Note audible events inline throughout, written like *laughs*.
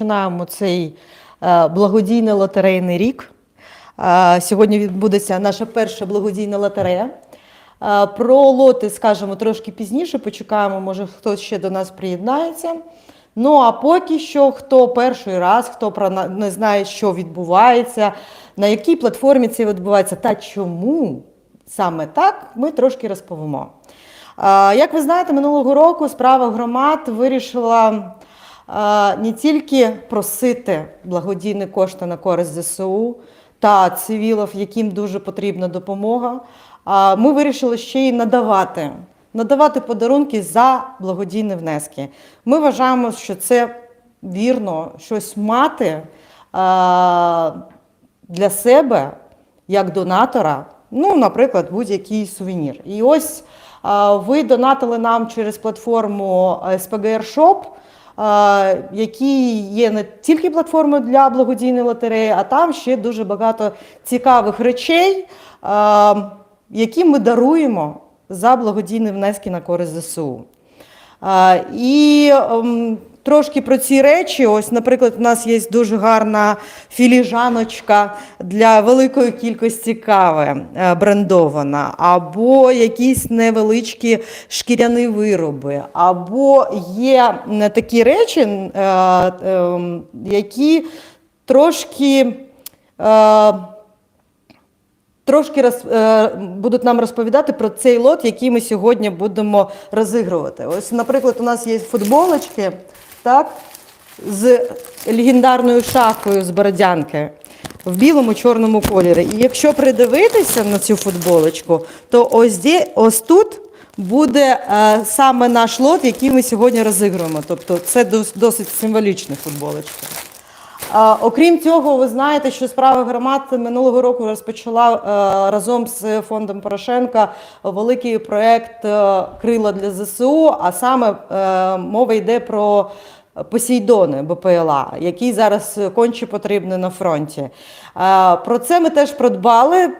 Починаємо цей е, благодійний лотерейний рік. Е, Сьогодні відбудеться наша перша благодійна лотерея. Е, Про лоти скажемо трошки пізніше, почекаємо, може хтось ще до нас приєднається. Ну а поки що, хто перший раз, хто про не знає, що відбувається, на якій платформі це відбувається та чому саме так, ми трошки розповімо. Як ви знаєте, минулого року справа громад вирішила не тільки просити благодійні кошти на користь ЗСУ та цивілів, яким дуже потрібна допомога. а Ми вирішили ще й надавати, надавати подарунки за благодійні внески. Ми вважаємо, що це вірно щось мати е, для себе як донатора, ну, наприклад, будь-який сувенір. І ось ви донатили нам через платформу SPGR Shop, який є не тільки платформою для благодійної лотереї, а там ще дуже багато цікавих речей, які ми даруємо за благодійні внески на користь ЗСУ. І ем, трошки про ці речі. Ось, наприклад, у нас є дуже гарна філіжаночка для великої кількості кави е, брендована, або якісь невеличкі шкіряні вироби, або є е, такі речі, е, які трошки. Трошки роз, будуть нам розповідати про цей лот, який ми сьогодні будемо розігрувати. Ось, наприклад, у нас є футболочки так, з легендарною шахою з Бородянки в білому чорному кольорі. І якщо придивитися на цю футболочку, то ось, де, ось тут буде е, саме наш лот, який ми сьогодні розігруємо. Тобто це дос- досить символічна футболочка. А, Окрім цього, ви знаєте, що справа громад минулого року розпочала е, разом з фондом Порошенка великий проект е, Крила для ЗСУ. А саме е, мова йде про Посейдони БПЛА, який зараз конче потрібний на фронті. Е, Про це ми теж продбали. Е,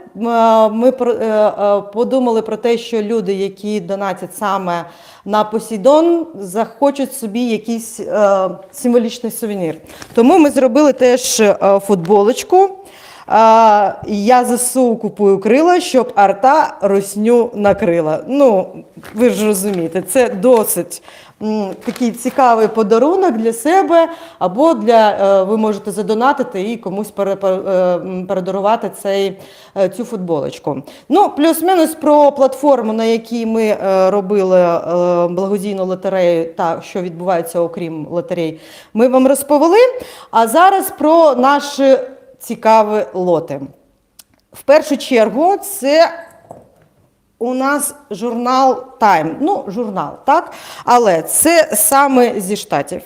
Ми е, е, подумали про те, що люди, які донатять саме на Посейдон, захочуть собі якийсь е, символічний сувенір. Тому ми зробили теж е, футболочку. Е, Я ЗСУ купую крила, щоб арта росню накрила. Ну, ви ж розумієте, це досить м, такий цікавий подарунок для себе, або для е, ви можете задонатити і комусь пере- пер- е, передарувати цей, е, цю футболочку. Ну, плюс-мінус про платформу, на якій ми е, робили е, благодійну лотерею та що відбувається окрім лотерей, ми вам розповіли. А зараз про наші цікаві лоти. В першу чергу, це у нас журнал Time. Ну, журнал, так? Але це саме зі штатів.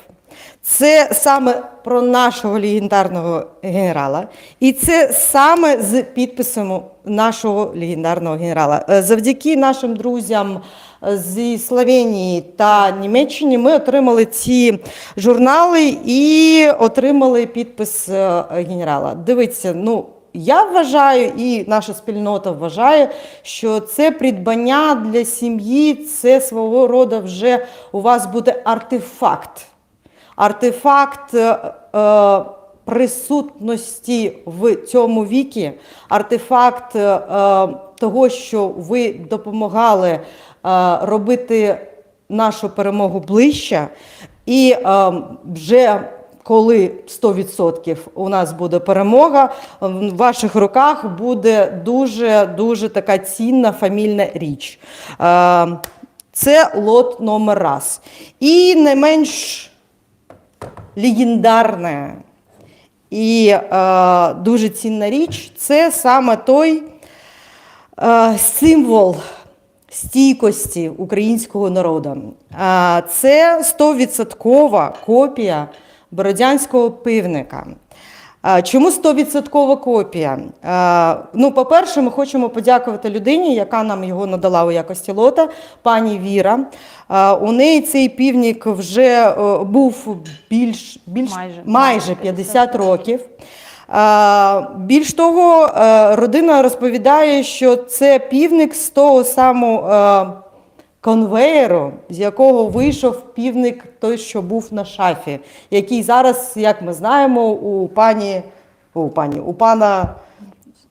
Це саме про нашого легендарного генерала. І це саме з підписом нашого легендарного генерала. Е, Завдяки нашим друзям зі Словенії та Німеччини ми отримали ці журнали і отримали підпис е, генерала. Дивіться, ну. Я вважаю, і наша спільнота вважає, що це придбання для сім'ї, це свого роду вже у вас буде артефакт. Артефакт е, е, присутності в цьому вікі, артефакт е, того, що ви допомагали робити нашу перемогу ближче, і вже коли 100% у нас буде перемога, в ваших руках буде дуже дуже така цінна фамільна річ. Це лот номер раз. І не менш легендарне і е, дуже цінна річ це саме той е, символ стійкості українського народу. Е, це 100% копія бородянського пивника. Е, Чому 100% копія? Е, Ну, по-перше, ми хочемо подякувати людині, яка нам його надала у якості лота, пані Віра. Е, У неї цей півник вже е, був більш, більш Майже. майже 50 років. Е, Більш того, е, родина розповідає, що це півник з того самого конвеєру, з якого вийшов півник той, що був на шафі, який зараз, як ми знаємо, у пані, у пані, у пана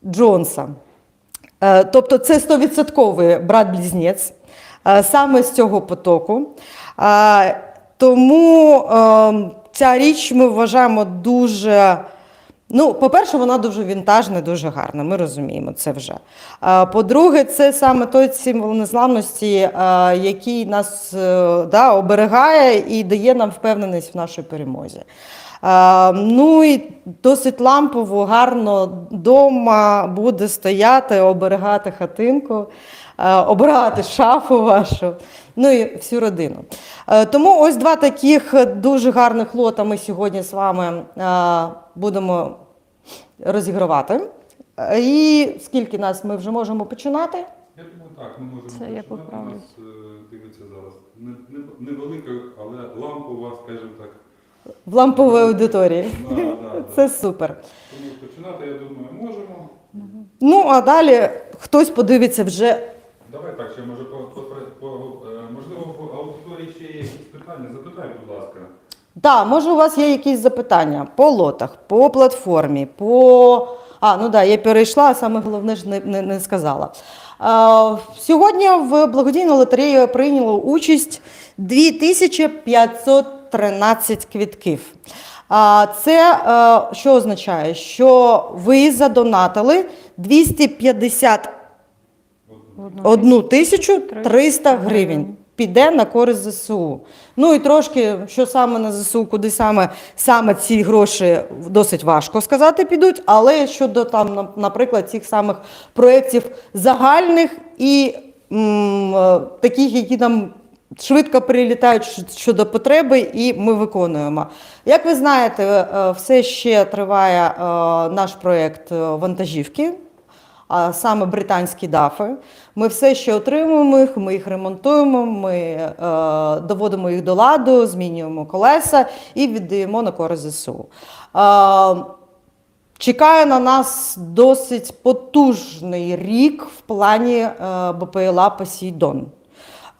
Джонса. Е, Тобто це 100% брат-близнець е, саме з цього потоку. Е, Тому е, ця річ ми вважаємо дуже. Ну, по-перше, вона дуже вінтажна, дуже гарна, ми розуміємо це вже. По-друге, це саме той символ незламності, який нас е, да, оберігає і дає нам впевненість в нашій перемозі. Ну і досить лампово, гарно вдома буде стояти, оберігати хатинку, обирати шафу вашу, ну і всю родину. Тому ось два таких дуже гарних лота ми сьогодні з вами будемо розігравати. І скільки нас ми вже можемо починати? Я думаю, так, ми можемо Це я починати. поправлю. Нас е, дивиться зараз не, не, невелика, але лампова, скажімо так. В ламповій аудиторії. Да, да, да. *laughs* Це супер. Тому починати, я думаю, можемо. Ну, а далі хтось подивиться вже. Давай так, ще може по, по, по, е, можливо, по аудиторії ще є якісь питання. Запитай, будь ласка. Так, може, у вас є якісь запитання по лотах, по платформі, по. А, ну так, я перейшла, а саме головне ж не, не, не сказала. А, сьогодні в благодійну лотерею прийняло участь 2513 квітків. А, це е, що означає? Що ви задонатили 250 Одну тисячу 300 гривень піде на користь ЗСУ. Ну і трошки, що саме на ЗСУ, куди саме, саме ці гроші досить важко сказати підуть, але щодо там, на- наприклад, цих самих проєктів загальних і м, е, таких, які там швидко прилітають щодо потреби, і ми виконуємо. Як ви знаєте, е, все ще триває е, наш проєкт е, вантажівки а саме британські дафи. Ми все ще отримуємо їх, ми їх ремонтуємо, ми е, доводимо їх до ладу, змінюємо колеса і віддаємо на користь ЗСУ. Е, Чекає на нас досить потужний рік в плані е, БПЛА Посейдон.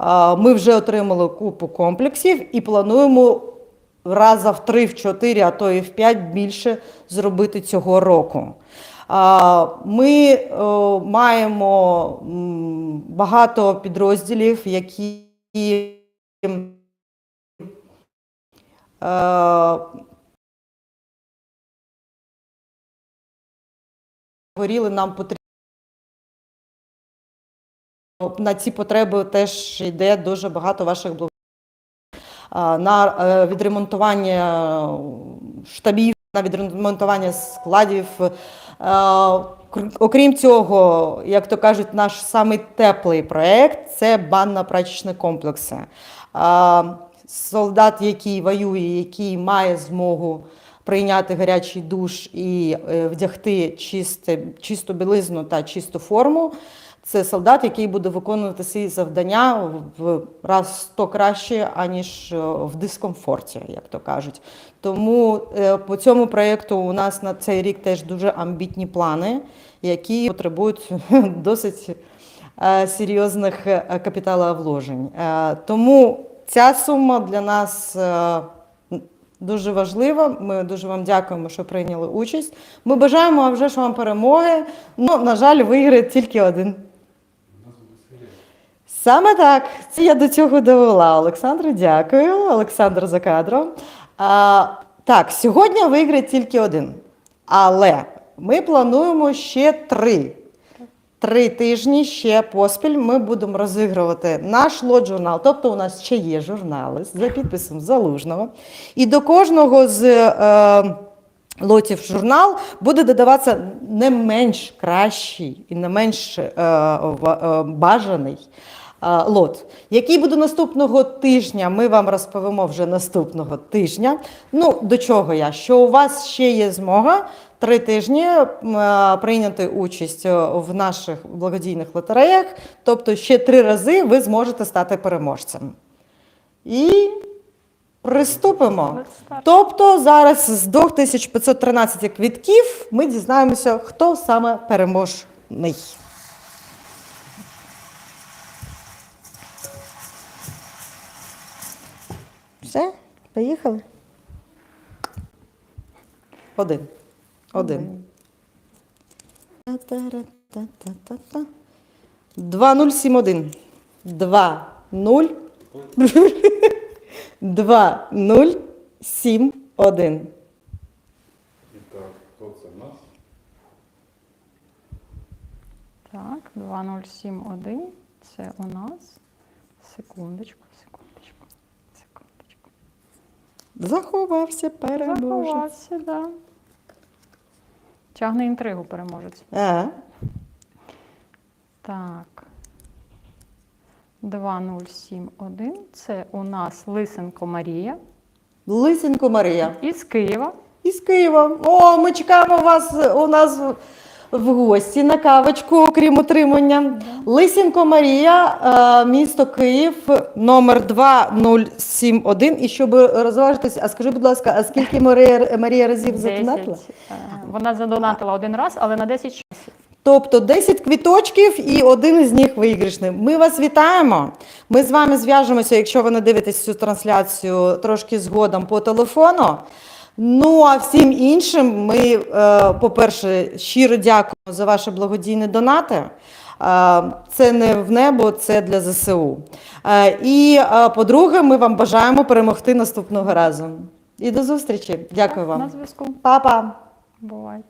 Е, Ми вже отримали купу комплексів і плануємо раза в 3, в 4, а то і в 5 більше зробити цього року. Ми е, маємо багато підрозділів, які е, говорили, нам потрібно. На ці потреби теж йде дуже багато ваших благ... На е, відремонтування штабів, на відремонтування складів. Е, Окрім цього, як то кажуть, наш самий теплий проєкт це банно-прачечні комплекси. Солдат, який воює, який має змогу прийняти гарячий душ і е, вдягти чисте, чисту білизну та чисту форму. Це солдат, який буде виконувати свої завдання в раз сто краще, аніж е, в дискомфорті, як то кажуть. Тому е, по цьому проєкту у нас на цей рік теж дуже амбітні плани, які потребують *laughs* досить е, серйозних капіталовложень. Тому ця сума для нас дуже важлива. Ми дуже вам дякуємо, що прийняли участь. Ми бажаємо вже ж вам перемоги. Ну, на жаль, виграє тільки один. Саме так. Це я до цього довела. Олександр, дякую. Олександр за кадром. А, так, сьогодні виграє тільки один. Але ми плануємо ще три. Три тижні ще поспіль ми будемо розігрувати наш лот-журнал. Тобто у нас ще є журнали за підписом Залужного. І до кожного з е, лотів журнал буде додаватися не менш кращий і не менш е, е, бажаний лот. Який буде наступного тижня, ми вам розповімо вже наступного тижня. Ну, до чого я? Що у вас ще є змога три тижні прийняти участь е, в наших благодійних лотереях, тобто ще три рази ви зможете стати переможцем. І приступимо. Тобто зараз з 2513 квітків ми дізнаємося, хто саме переможний. Все, поїхали. Один. Один. Та-та-ра-та-та-та-та. 2071. 2 0 2 0 7 1. І так, хто це в нас? Так, 2071. Це у нас. Секундочку, секундочку. Заховався переможець. Заховався, да. Тягне інтригу переможець. Ага. Так. 2071. Це у нас Лисенко Марія Лисенко Марія. із Києва. Із Києва. О, ми чекаємо вас у нас в- гості на кавочку, окрім утримання. Лисенко Марія, е, місто Київ, номер 2071. І щоб розважитись, а скажи, будь ласка, а скільки Марія, Марія разів задонатила? 10. Е, Вона задонатила один раз, але на 10 часів. Тобто 10 квіточків і один із них виграшний. Ми вас вітаємо. Ми з вами зв'яжемося, якщо ви не дивитесь цю трансляцію трошки згодом по телефону. Ну а всім іншим ми, е, по-перше, щиро дякуємо за ваші благодійні донати. Е, Це не в небо, це для ЗСУ. Е, І по-друге, ми вам бажаємо перемогти наступного разу. І до зустрічі. Дякую На вам. зв'язку. Па-па. Бувайте.